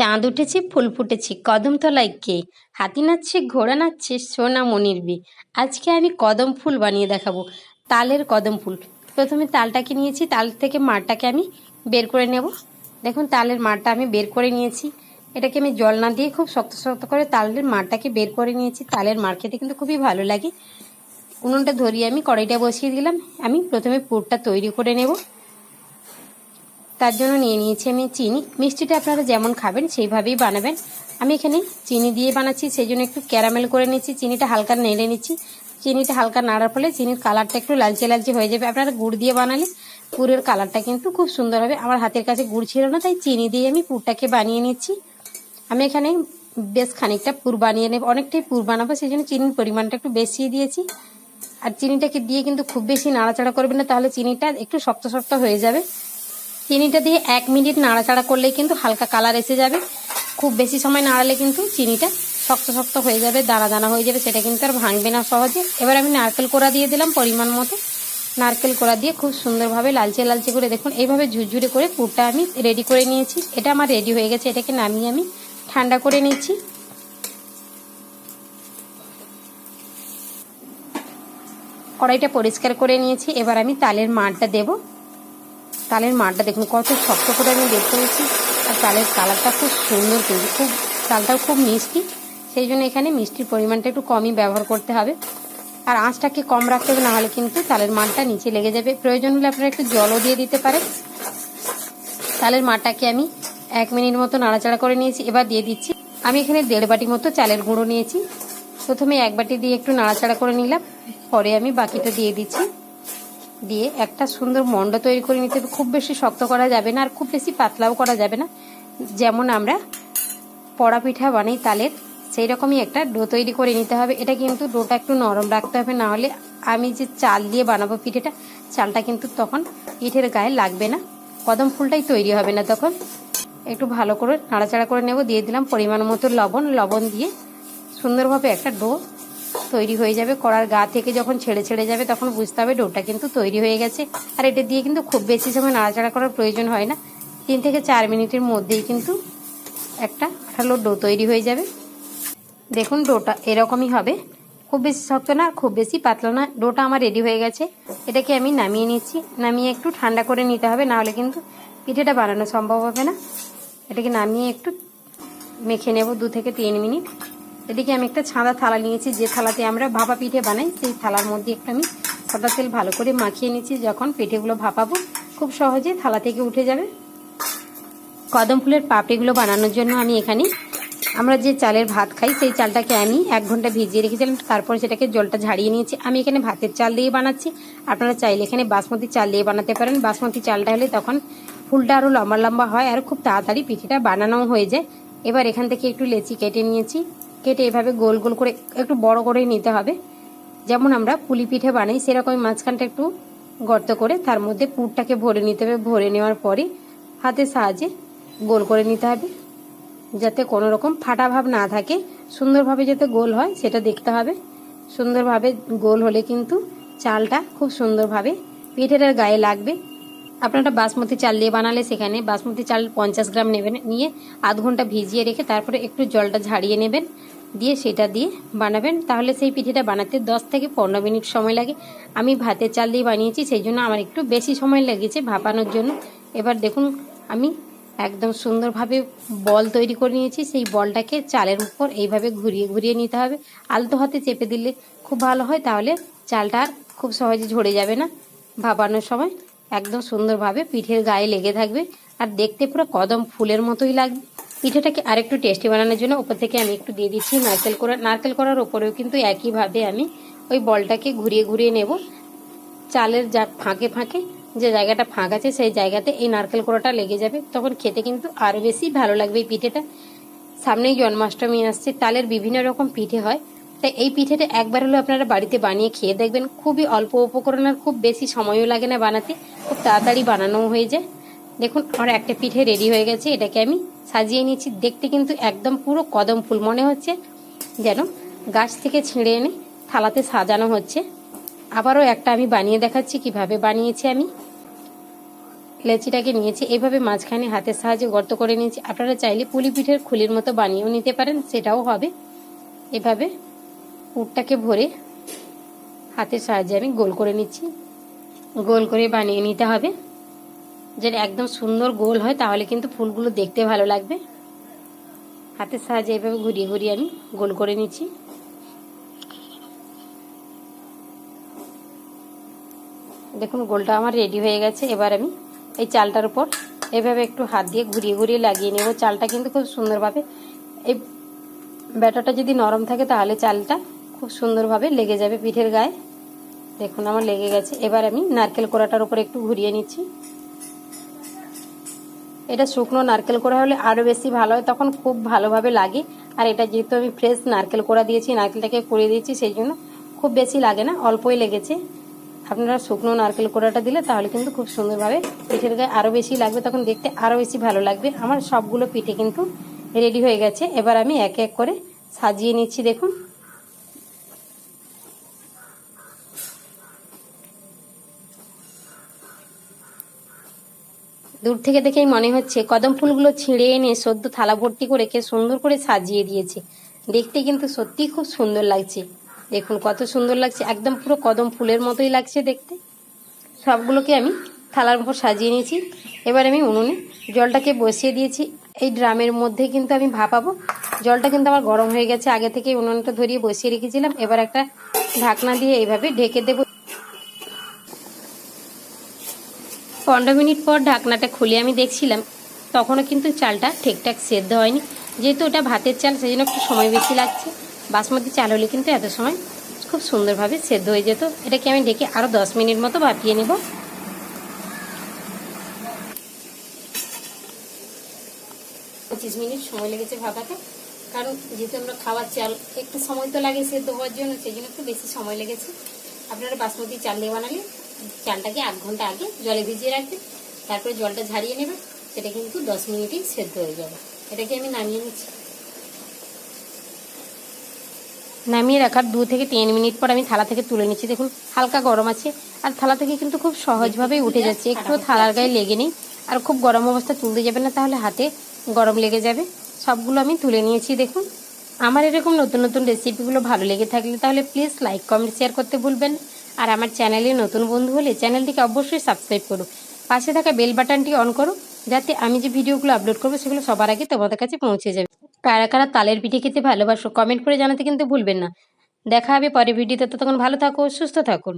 চাঁদ উঠেছে, ফুল ফুটেছে কদমতলায় কে? হাতি নাচছে, ঘোড়া নাচছে, সোনা মনির বি। আজকে আমি কদম ফুল বানিয়ে দেখাবো, তালের কদম ফুল। প্রথমে তালটাকে নিয়েছি, তাল থেকে মারটাকে আমি বের করে নেব। দেখুন, তালের মারটা আমি বের করে নিয়েছি। এটাকে আমি জল না দিয়ে খুব শক্ত শক্ত করে তালের মারটাকে বের করে নিয়েছি। তালের মার খেতে কিন্তু খুবই ভালো লাগে। উনুনটা ধরিয়ে আমি কড়াইটা বসিয়ে দিলাম। আমি প্রথমে পুরটা তৈরি করে নেব। তার জন্য নিয়ে নিয়েছি আমি চিনি। মিষ্টিটা আপনারা যেমন খাবেন, সেইভাবেই বানাবেন। আমি এখানে চিনি দিয়ে বানাচ্ছি সেই জন্য একটু ক্যারামেল করে নিচ্ছি। চিনিটা হালকা নেড়ে নিচ্ছি। চিনিটা হালকা নাড়ার ফলে চিনির কালারটা একটু লালচে লালচে হয়ে যাবে। আপনারা গুড় দিয়ে বানালে পুরের কালারটা কিন্তু খুব সুন্দর হবে। আমার হাতের কাছে গুড় ছিল না, তাই চিনি দিয়ে আমি পুরটাকে বানিয়ে নিচ্ছি। আমি এখানে বেশ খানিকটা পুর বানিয়ে নেব। অনেকটাই পুর বানাবো সেই জন্য চিনির পরিমাণটা একটু বেশি দিয়েছি। আর চিনিটাকে দিয়ে কিন্তু খুব বেশি নাড়াচাড়া করবেন না, তাহলে চিনিটা একটু শক্ত শক্ত হয়ে যাবে। চিনিটা দিয়ে এক মিনিট নাড়াচাড়া করলেই কিন্তু হালকা কালার এসে যাবে। খুব বেশি সময় নাড়ালে কিন্তু চিনিটা শক্ত শক্ত হয়ে যাবে দানা দানা হয়ে যাবে, সেটা কিন্তু আর ভাঙবে না সহজে। এবার আমি নারকেল কোড়া দিয়ে দিলাম পরিমাণ মতো। নারকেল কোড়া দিয়ে খুব সুন্দরভাবে লালচে লালচে করে দেখুন, এইভাবে ঝুরঝুরে করে পুরটা আমি রেডি করে নিয়েছি। এটা আমার রেডি হয়ে গেছে, এটাকে নামিয়ে আমি ঠান্ডা করে নিচ্ছি। কড়াইটা পরিষ্কার করে নিয়েছি, এবার আমি তালের মাড়টা দেব। তালের মাড়টা দেখুন, কত শক্ত করে আমি বের করেছি। আর তালের কালারটা খুব সুন্দর কিন্তু, খুব, তালটাও খুব মিষ্টি। সেই জন্য এখানে মিষ্টির পরিমাণটা একটু কমই ব্যবহার করতে হবে। আর আঁচটাকে কম রাখতে হবে, নাহলে কিন্তু তালের মাড়টা নিচে লেগে যাবে। প্রয়োজন হলে আপনারা একটু জলও দিয়ে দিতে পারেন। তালের মাড়টাকে আমি এক মিনিট মতো নাড়াচাড়া করে নিয়েছি। এবার দিয়ে দিচ্ছি, আমি এখানে দেড় বাটি মতো চালের গুঁড়ো নিয়েছি। প্রথমে এক বাটি দিয়ে একটু নাড়াচাড়া করে নিলাম, পরে আমি বাকিটা দিয়ে দিচ্ছি। দিয়ে একটা সুন্দর মন্ড তৈরি করে নিতে খুব বেশি শক্ত করা যাবে না আর খুব বেশি পাতলাও করা যাবে না। যেমন আমরা পড়া পিঠা বানাই তালের, সেই রকমই একটা ডো তৈরি করে নিতে হবে। এটা কিন্তু ডোটা একটু নরম রাখতে হবে, না হলে আমি যে চাল দিয়ে বানাবো পিঠেটা, চালটা কিন্তু তখন পিঠের গায়ে লাগবে না। কদম ফুলটাই তৈরি হবে না তখন। একটু ভালো করে নাড়াচাড়া করে নেব। দিয়ে দিলাম পরিমাণ মতো লবণ। লবণ দিয়ে সুন্দরভাবে একটা ডো তৈরি হয়ে যাবে, কড়ার গা থেকে যখন ছেড়ে ছেড়ে যাবে তখন বুঝতে হবে ডোটা কিন্তু তৈরি হয়ে গেছে। আর এটা দিয়ে কিন্তু খুব বেশি সময় নাড়াচাড়া করার প্রয়োজন হয় না। তিন থেকে চার মিনিটের মধ্যেই কিন্তু একটা আঠালো ডো তৈরি হয়ে যাবে। দেখুন ডোটা এরকমই হবে। খুব বেশি শক্ত না, খুব বেশি পাতলা না। ডোটা আমার রেডি হয়ে গেছে। এটাকে আমি নামিয়ে নিচ্ছি। নামিয়ে একটু ঠান্ডা করে নিতে হবে নাহলে কিন্তু পিঠেটা বানানো সম্ভব হবে না। এটাকে নামিয়ে একটু মেখে নেব দু থেকে তিন মিনিট। এদিকে আমি একটা ছাদা থালা নিয়েছি, যে থালাতে আমরা ভাপা পিঠে বানাই, সেই থালার মধ্যে একটু আমি সাদা তেল ভালো করে মাখিয়ে নিচ্ছি যখন পিঠেগুলো ভাপাবো, খুব সহজে থালা থেকে উঠে যাবে। কদম ফুলের পাপড়িগুলো বানানোর জন্য আমি এখানে আমরা যে চালের ভাত খাই, সেই চালটাকে আমি এক ঘণ্টা ভিজিয়ে রেখেছিলাম, তারপর সেটাকে জলটা ঝাড়িয়ে নিয়েছি। আমি এখানে ভাতের চাল দিয়ে বানাচ্ছি। আপনারা চাইলে এখানে বাসমতি চাল দিয়ে বানাতে পারেন। বাসমতি চালটা হলে তখন ফুলটা আরও লম্বা লম্বা হয় আর খুব তাড়াতাড়ি পিঠেটা বানানোও হয়ে যায়। এবার এখান থেকে একটু লেচি কেটে নিয়েছি। কেটে এভাবে গোল গোল করে একটু বড় করেই নিতে হবে। যেমন আমরা পুলি পিঠে বানাই, সেরকমই মাঝখানটা একটু গর্ত করে তার মধ্যে পুরটাকে ভরে নিতে হবে। ভরে নেওয়ার পরে হাতের সাহায্যে গোল করে নিতে হবে। যাতে কোনো রকম ফাটা ভাব না থাকে। সুন্দরভাবে যাতে গোল হয়, সেটা দেখতে হবে। সুন্দরভাবে গোল হলে কিন্তু চালটা খুব সুন্দরভাবে পিঠেটার গায়ে লাগবে। আপনারা বাসমতি চাল দিয়ে বানালে সেখানে বাসমতি চাল পঞ্চাশ গ্রাম নেবেন, নিয়ে আধ ঘণ্টা ভিজিয়ে রেখে তারপরে একটু জলটা ঝাড়িয়ে নেবেন, দিয়ে সেটা দিয়ে বানাবেন। তাহলে সেই পিঠেটা বানাতে দশ থেকে পনেরো মিনিট সময় লাগে। আমি ভাতের চাল দিয়ে বানিয়েছি, সেই জন্য আমার একটু বেশি সময় লেগেছে ভাপানোর জন্য। এবার দেখুন, আমি একদম সুন্দরভাবে বল তৈরি করে নিয়েছি। সেই বলটাকে চালের উপর এইভাবে ঘুরিয়ে ঘুরিয়ে নিতে হবে। আলতো হাতে চেপে দিলে খুব ভালো হয়, তাহলে চালটা আর খুব সহজে ঝরে যাবে না ভাপানোর সময়। একদম সুন্দরভাবে পিঠের গায়ে লেগে থাকবে। আর দেখতে পুরো কদম ফুলের মতোই লাগবে। পিঠেটাকে আরেকটু টেস্টি বানানোর জন্য ওপর থেকে আমি একটু দিয়ে দিচ্ছি নারকেল করা নারকেল করার ওপরেও কিন্তু একইভাবে আমি ওই বলটাকে ঘুরিয়ে ঘুরিয়ে নেব। চালের যা ফাঁকে ফাঁকে যে জায়গাটা ফাঁক আছে, সেই জায়গাতে এই নারকেল কোড়াটা লেগে যাবে। তখন খেতে কিন্তু আরও বেশি ভালো লাগবে এই পিঠেটা। সামনেই জন্মাষ্টমী আসছে। তালের বিভিন্ন রকম পিঠে হয়। তাই এই পিঠেটা একবার হলেও আপনারা বাড়িতে বানিয়ে খেয়ে দেখবেন, খুবই অল্প উপকরণ আর খুব বেশি সময়ও লাগে না বানাতে, খুব তাড়াতাড়ি বানানোও হয়ে যায়। দেখুন, আমার একটা পিঠে রেডি হয়ে গেছে, এটাকে আমি সাজিয়ে নিয়েছি, দেখতে কিন্তু একদম পুরো কদম ফুল মনে হচ্ছে। যেন গাছ থেকে ছিঁড়ে এনে থালাতে সাজানো হচ্ছে। আবারও একটা আমি বানিয়ে দেখাচ্ছি, কীভাবে বানিয়েছি আমি। লেচিটাকে নিয়েছি, এভাবে মাঝখানে হাতের সাহায্যে গর্ত করে নিয়েছি। আপনারা চাইলে পুলি পিঠের খুলির মতো বানিয়েও নিতে পারেন, সেটাও হবে। এভাবে পুরটাকে ভরে হাতের সাহায্যে আমি গোল করে নিচ্ছি। গোল করে বানিয়ে নিতে হবে। যেটা একদম সুন্দর গোল হয়, তাহলে কিন্তু ফুলগুলো দেখতে ভালো লাগবে। হাতের সাহায্যে এভাবে ঘুরিয়ে ঘুরিয়ে আমি গোল করে নিচ্ছি। দেখুন, গোলটা আমার রেডি হয়ে গেছে। এবার আমি এই চালটার উপর এভাবে একটু হাত দিয়ে ঘুরিয়ে ঘুরিয়ে লাগিয়ে নেব। চালটা কিন্তু খুব সুন্দরভাবে, এই ব্যাটারটা যদি নরম থাকে, তাহলে চালটা খুব সুন্দরভাবে লেগে যাবে পিঠের গায়ে। দেখুন আমার লেগে গেছে। এবার আমি নারকেল কোড়াটার উপর একটু ঘুরিয়ে নিচ্ছি। এটা শুকনো নারকেল কোড়া হলে আরও বেশি ভালো হয়, তখন খুব ভালোভাবে লাগে। আর এটা যেহেতু আমি ফ্রেশ নারকেল কোড়া দিয়েছি, নারকেলটাকে করে দিয়েছি, সেই জন্য খুব বেশি লাগে না, অল্পই লেগেছে। আপনারা শুকনো নারকেল কোড়াটা দিলে তাহলে কিন্তু খুব সুন্দরভাবে পিঠের গায়ে আরও বেশি লাগবে, তখন দেখতে আরও বেশি ভালো লাগবে। আমার সবগুলো পিঠে কিন্তু রেডি হয়ে গেছে। এবার আমি এক এক করে সাজিয়ে নিচ্ছি, দেখুন। দূর থেকে দেখেই মনে হচ্ছে কদম ফুলগুলো ছিঁড়ে এনে সদ্য থালা ভর্তি করে কে সুন্দর করে সাজিয়ে দিয়েছে। দেখতে কিন্তু সত্যি খুব সুন্দর লাগছে। দেখুন, কত সুন্দর লাগছে। একদম পুরো কদম ফুলের মতোই লাগছে দেখতে। সবগুলোকে আমি থালার উপর সাজিয়ে নিয়েছি। এবার আমি উনুনে জলটাকে বসিয়ে দিয়েছি। এই ড্রামের মধ্যে কিন্তু আমি ভাপাবো। জলটা কিন্তু আমার গরম হয়ে গেছে। আগে থেকে উনুনটা ধরিয়ে বসিয়ে রেখেছিলাম। এবার একটা ঢাকনা দিয়ে এইভাবে ঢেকে দেবো। পনেরো মিনিট পর ঢাকনাটা খুলে আমি দেখছিলাম, তখনও কিন্তু চালটা ঠিকঠাক সেদ্ধ হয়নি। যেহেতু ওটা ভাতের চাল, সেই জন্য একটু সময় বেশি লাগছে। বাসমতি চাল হলে কিন্তু এত সময় খুব সুন্দরভাবে সেদ্ধ হয়ে যেত। এটাকে আমি ঢেকে আরও দশ মিনিট মতো ভাপিয়ে নেব। পঁচিশ মিনিট সময় লেগেছে ভাপাতে। কারণ যেহেতু আমরা খাওয়ার চাল, একটু সময় তো লাগে সেদ্ধ হওয়ার জন্য, সেই জন্য একটু বেশি সময় লেগেছে। আপনারা বাসমতি চাল দিয়ে বানালে চালটাকে আধ ঘণ্টা আগে জলে ভিজিয়ে রাখবেন তারপরে জলটা ঝারিয়ে নেবে। সেটা কিন্তু দশ মিনিটেই সেদ্ধ হয়ে যাবে। এটাকে আমি নামিয়ে নিচ্ছি। নামিয়ে রাখার দু থেকে তিন মিনিট পর আমি থালা থেকে তুলে নিচ্ছি। দেখুন হালকা গরম আছে। আর থালা থেকে কিন্তু খুব সহজভাবেই উঠে যাচ্ছে। একটু থালার গায়ে লেগে নেই। আর খুব গরম অবস্থা তুলতে যাবে না তাহলে হাতে গরম লেগে যাবে। সবগুলো আমি তুলে নিয়েছি দেখুন। আমার এরকম নতুন নতুন রেসিপিগুলো ভালো লেগে থাকলে তাহলে প্লিজ লাইক কমেন্ট শেয়ার করতে ভুলবেন আর আমার চ্যানেলে নতুন বন্ধু হলে চ্যানেলটিকে অবশ্যই সাবস্ক্রাইব করো। পাশে থাকা বেল বাটনটি অন করো, যাতে আমি যে ভিডিওগুলো আপলোড করব সেগুলো সবার আগে তোমাদের কাছে পৌঁছে যাবে। কারা কারা তালের পিঠে খেতে ভালোবাসো কমেন্ট করে জানাতে কিন্তু ভুলবেন না। দেখা হবে পরে ভিডিওতে তখন ভালো থাকো, সুস্থ থাকুন।